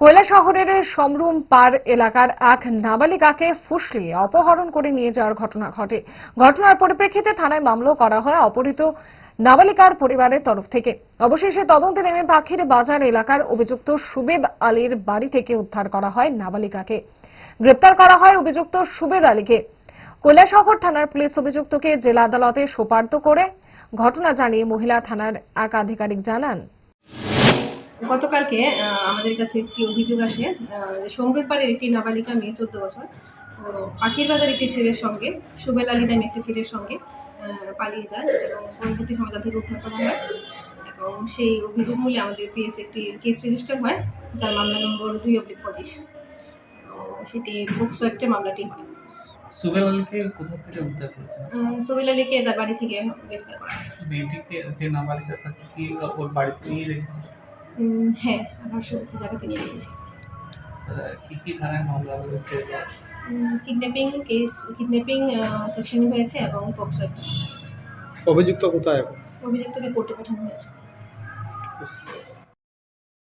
কৈলা শহরের সমরুম পার এলাকার এক নাবালিকাকে ফুসলিয়ে অপহরণ করে নিয়ে যাওয়ার ঘটনা ঘটে। ঘটনার পরিপ্রেক্ষিতে থানায় মামলা করা হয় অপহৃত নাবালিকার পরিবারের তরফ থেকে। অবশেষে তদন্তে নেমে পাখির বাজার এলাকার অভিযুক্ত সুবেদ আলীর বাড়ি থেকে উদ্ধার করা হয় নাবালিকাকে। গ্রেপ্তার করা হয় অভিযুক্ত সুবেদ আলীকে। কৈলাসহর থানার পুলিশ অভিযুক্তকে জেলা আদালতে সোপার্দ করে। ঘটনা জানিয়ে মহিলা থানার এক আধিকারিক জানান গতকালকে আমাদের কাছে একটি অভিযোগ আসে যে একটি নাবালিকা মেয়ে চোদ্দ বছর পাখির বাজার একটি ছেলের সঙ্গে সুবেল আলী নামে একটি ছেলের সঙ্গে পালিয়ে যায় এবং পরবর্তী সময় তাদের উদ্ধার করা হয় এবং সেই অভিযোগ মূলে আমাদের পিএস একটি কেস রেজিস্টার হয় যার মামলা নম্বর দুই অব্লিক পঁচিশ। সেটি বুকসো একটা মামলাটি হয়। সুবেল আলীকে কোথা থেকে উদ্ধার করেছেন? আহ, সোহেল আলীকে তার বাড়ি থেকে গ্রেফতার করা মেয়েটিকে যে নাবালিকা তাকে কি ওর বাড়িতে নিয়ে রেখেছে? হ্যাঁ আমার সত্যি জায়গাতে নিয়ে রেখেছি কি কি থানায় মামলা হয়েছে কিডন্যাপিং কেস কিডন্যাপিং সেকশনে হয়েছে এবং পক্সো হয়েছে। অভিযুক্ত কোথায় অভিযুক্তকে কোর্টে পাঠানো হয়েছে।